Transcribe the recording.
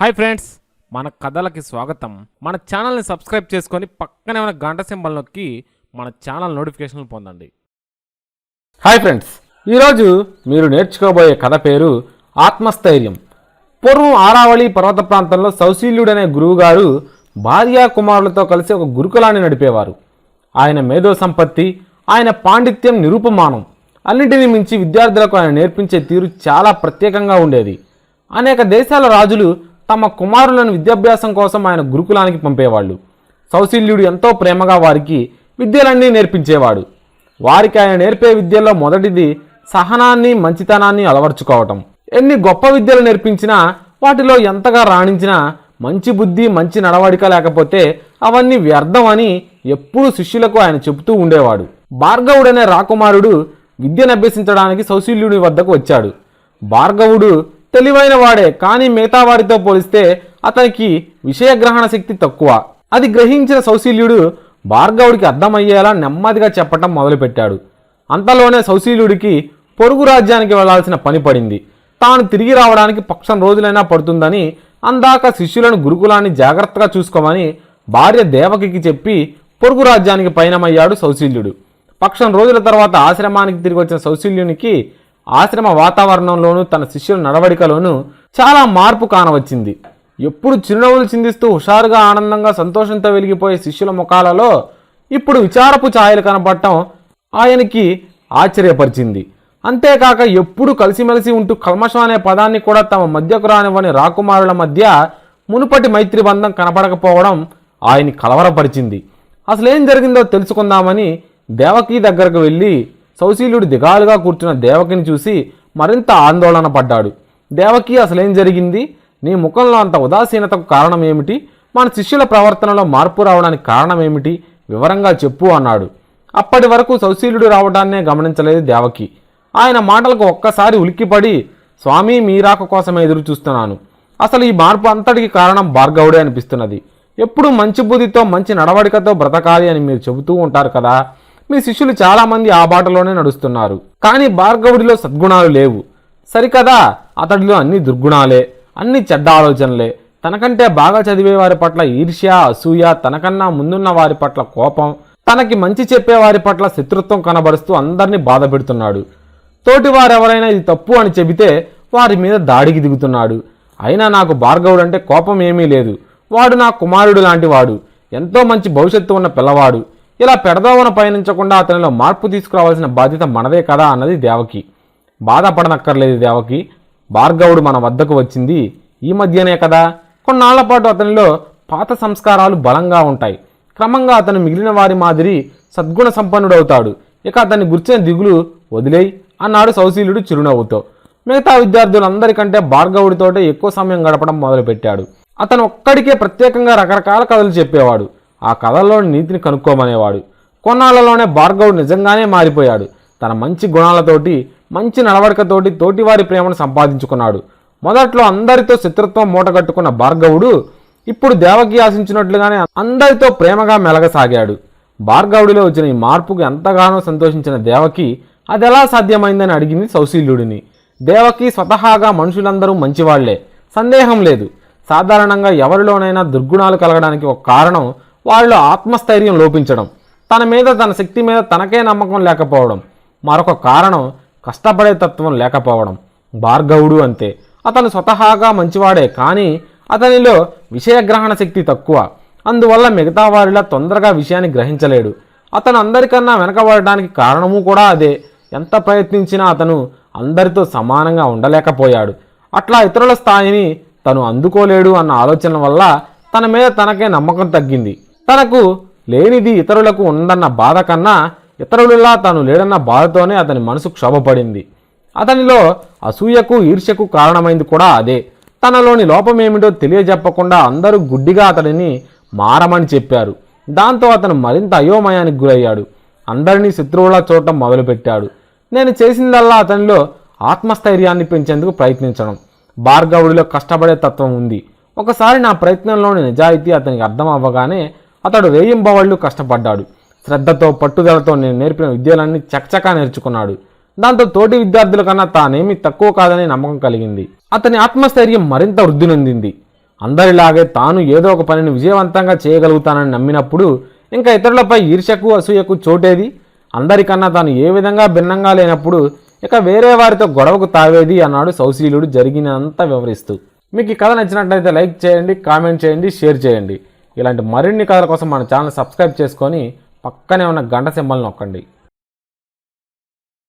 Hi friends మన కథలకి స్వాగతం. మన ఛానల్ని సబ్స్క్రైబ్ చేసుకొని పక్కనే ఉన్న గంట సింబల్ నొక్కి మన ఛానల్ నోటిఫికేషన్లు పొందండి. హాయ్ ఫ్రెండ్స్ ఈరోజు మీరు నేర్చుకోబోయే కథ పేరు ఆత్మస్థైర్యం. పూర్వం ఆరావళి పర్వత ప్రాంతంలో సౌశీల్యుడనే గురువుగారు భార్యా కుమారులతో కలిసి ఒక గురుకులాన్ని నడిపేవారు. ఆయన మేధో సంపత్తి ఆయన పాండిత్యం నిరూపమానం అన్నిటిని మించి విద్యార్థులకు ఆయన నేర్పించే తీరు చాలా ప్రత్యేకంగా ఉండేది. అనేక దేశాల రాజులు తమ కుమారులను విద్యాభ్యాసం కోసం ఆయన గురుకులానికి పంపేవాళ్ళు. సౌశీల్యుడు ఎంతో ప్రేమగా వారికి విద్యలన్నీ నేర్పించేవాడు. వారికి ఆయన నేర్పే విద్యల్లో మొదటిది సహనాన్ని మంచితనాన్ని అలవర్చుకోవటం. ఎన్ని గొప్ప విద్యలు నేర్పించినా వాటిలో ఎంతగా రాణించినా మంచి బుద్ధి మంచి నడవడిక లేకపోతే అవన్నీ వ్యర్థం అని ఎప్పుడూ శిష్యులకు ఆయన చెబుతూ ఉండేవాడు. భార్గవుడనే రాకుమారుడు విద్యను అభ్యసించడానికి సౌశీల్యుడి వద్దకు వచ్చాడు. భార్గవుడు తెలివైన వాడే కానీ మిగతా వారితో పోలిస్తే అతనికి విషయగ్రహణ శక్తి తక్కువ. అది గ్రహించిన సౌశీల్యుడు భార్గవుడికి అర్థమయ్యేలా నెమ్మదిగా చెప్పటం మొదలుపెట్టాడు. అంతలోనే సౌశీల్యుడికి పొరుగు రాజ్యానికి వెళ్ళాల్సిన పని పడింది. తాను తిరిగి రావడానికి పక్షం రోజులైనా పడుతుందని అందాక శిష్యులను గురుకులాన్ని జాగ్రత్తగా చూసుకోమని భార్య దేవకికి చెప్పి పొరుగు రాజ్యానికి పయనమయ్యాడు సౌశీల్యుడు. పక్షం రోజుల తర్వాత ఆశ్రమానికి తిరిగి వచ్చిన సౌశీల్యునికి ఆశ్రమ వాతావరణంలోనూ తన శిష్యుల నడవడికలోనూ చాలా మార్పు కానవచ్చింది. ఎప్పుడు చిరునవ్వులు చిందిస్తూ హుషారుగా ఆనందంగా సంతోషంతో వెలిగిపోయే శిష్యుల ముఖాలలో ఇప్పుడు విచారపు ఛాయలు కనపడటం ఆయనకి ఆశ్చర్యపరిచింది. అంతేకాక ఎప్పుడు కలిసిమెలిసి ఉంటూ కల్మషం అనే పదాన్ని కూడా తమ మధ్యకు రానివ్వని రాకుమారుల మధ్య మునుపటి మైత్రి బంధం కనపడకపోవడం ఆయన్ని కలవరపరిచింది. అసలేం జరిగిందో తెలుసుకుందామని దేవకి దగ్గరకు వెళ్ళి సౌశీల్యుడు దిగాలుగా కూర్చున్న దేవకిని చూసి మరింత ఆందోళన పడ్డాడు. దేవకి అసలేం జరిగింది? నీ ముఖంలో అంత ఉదాసీనతకు కారణం ఏమిటి మన శిష్యుల ప్రవర్తనలో మార్పు రావడానికి కారణం ఏమిటి వివరంగా చెప్పు అన్నాడు. అప్పటి వరకు సౌశీల్యుడు రావడాన్నే గమనించలేదు దేవకి. ఆయన మాటలకు ఒక్కసారి ఉలిక్కిపడి స్వామి మీరాక కోసమే ఎదురు చూస్తున్నాను. అసలు ఈ మార్పు అంతటికి కారణం భార్గవుడే అనిపిస్తున్నది. ఎప్పుడు మంచి బుద్ధితో మంచి నడవడికతో బ్రతకాలి అని మీరు చెబుతూ ఉంటారు కదా. మీ శిష్యులు చాలామంది ఆ బాటలోనే నడుస్తున్నారు. కానీ భార్గవుడిలో సద్గుణాలు లేవు. సరికదా అతడిలో అన్ని దుర్గుణాలే అన్ని చెడ్డ ఆలోచనలే. తనకంటే బాగా చదివే వారి పట్ల ఈర్ష్య అసూయ తనకన్నా ముందున్న వారి పట్ల కోపం తనకి మంచి చెప్పే వారి పట్ల శత్రుత్వం కనబరుస్తూ అందరినీ బాధ పెడుతున్నాడు. తోటి వారెవరైనా ఇది తప్పు అని చెబితే వారి మీద దాడికి దిగుతున్నాడు. అయినా నాకు భార్గవుడు అంటే కోపం ఏమీ లేదు. వాడు నా కుమారుడు లాంటివాడు. ఎంతో మంచి భవిష్యత్తు ఉన్న పిల్లవాడు. ఇలా పెడదోవన పయనించకుండా అతనిలో మార్పు తీసుకురావాల్సిన బాధ్యత మనదే కదా అన్నది దేవకి. బాధపడనక్కర్లేదు దేవకి. భార్గవుడు మన వద్దకు వచ్చింది ఈ మధ్యనే కదా. కొన్నాళ్ళ పాటు అతనిలో పాత సంస్కారాలు బలంగా ఉంటాయి. క్రమంగా అతను మిగిలిన వారి మాదిరి సద్గుణ సంపన్నుడవుతాడు. ఇక అతన్ని గుర్చిన దిగులు వదిలేయి అన్నాడు సౌశీలుడు చిరునవ్వుతో. మిగతా విద్యార్థులందరికంటే భార్గవుడితోటే ఎక్కువ సమయం గడపడం మొదలుపెట్టాడు. అతను ఒక్కడికే ప్రత్యేకంగా రకరకాల కథలు చెప్పేవాడు. ఆ కథల్లోని నీతిని కనుక్కోమనేవాడు. కొన్నాళ్ళలోనే భార్గవుడు నిజంగానే మారిపోయాడు. తన మంచి గుణాలతోటి మంచి నడవడికతోటి తోటివారి ప్రేమను సంపాదించుకున్నాడు. మొదట్లో అందరితో శత్రుత్వం మూటగట్టుకున్న భార్గవుడు ఇప్పుడు దేవకి ఆశించినట్లుగానే అందరితో ప్రేమగా మెలగసాగాడు. భార్గవుడిలో వచ్చిన ఈ మార్పుకు ఎంతగానో సంతోషించిన దేవకి అది ఎలా సాధ్యమైందని అడిగింది సౌశీల్యుడిని. దేవకి స్వతహాగా మనుషులందరూ మంచివాళ్ళే. సందేహం లేదు. సాధారణంగా ఎవరిలోనైనా దుర్గుణాలు కలగడానికి ఒక కారణం వాళ్ళు ఆత్మస్థైర్యం లోపించడం తన మీద తన శక్తి మీద తనకే నమ్మకం లేకపోవడం. మరొక కారణం కష్టపడే తత్వం లేకపోవడం. భార్గవుడు అంతే. అతను స్వతహాగా మంచివాడే కానీ అతనిలో విషయగ్రహణ శక్తి తక్కువ. అందువల్ల మిగతా వారిలా తొందరగా విషయాన్ని గ్రహించలేడు. అతను అందరికన్నా వెనకబడడానికి కారణము కూడా అదే. ఎంత ప్రయత్నించినా అతను అందరితో సమానంగా ఉండలేకపోయాడు. అట్లా ఇతరుల స్థాయిని తను అందుకోలేడు అన్న ఆలోచన వల్ల తన మీద తనకే నమ్మకం తగ్గింది. తనకు లేనిది ఇతరులకు ఉందన్న బాధ కన్నా ఇతరులలా తాను లేడన్న బాధతోనే అతని మనసు క్షోభపడింది. అతనిలో అసూయకు ఈర్ష్యకు కారణమైంది కూడా అదే. తనలోని లోపమేమిటో తెలియజెప్పకుండా అందరూ గుడ్డిగా అతడిని మారమని చెప్పారు. దాంతో అతను మరింత అయోమయానికి గురయ్యాడు. అందరినీ శత్రువులా చూడటం మొదలుపెట్టాడు. నేను చేసిందల్లా అతనిలో ఆత్మస్థైర్యాన్ని పెంచేందుకు ప్రయత్నించడం. భార్గవుడిలో కష్టపడే తత్వం ఉంది. ఒకసారి నా ప్రయత్నంలోని నిజాయితీ అతనికి అర్థం అవ్వగానే అతడు వేయింబవళ్ళు కష్టపడ్డాడు. శ్రద్ధతో పట్టుదలతో నేను నేర్పిన విద్యలన్నీ చకచకా నేర్చుకున్నాడు. దాంతో తోటి విద్యార్థుల కన్నా తానేమీ తక్కువ కాదనే నమ్మకం కలిగింది. అతని ఆత్మస్థైర్యం మరింత వృద్ధి నొందింది. అందరిలాగే తాను ఏదో ఒక పనిని విజయవంతంగా చేయగలుగుతానని నమ్మినప్పుడు ఇంకా ఇతరులపై ఈర్షకు అసూయకు చోటేది? అందరికన్నా తాను ఏ విధంగా భిన్నంగా లేనప్పుడు ఇక వేరే వారితో గొడవకు తావేది అన్నాడు సౌశీలుడు జరిగినంత వివరిస్తూ. మీకు ఈ కథ నచ్చినట్లయితే లైక్ చేయండి కామెంట్ చేయండి షేర్ చేయండి. ఇలాంటి మరిన్ని కథల కోసం మన ఛానల్ సబ్స్క్రైబ్ చేసుకొని పక్కనే ఉన్న గంట సింబల్ నొక్కండి.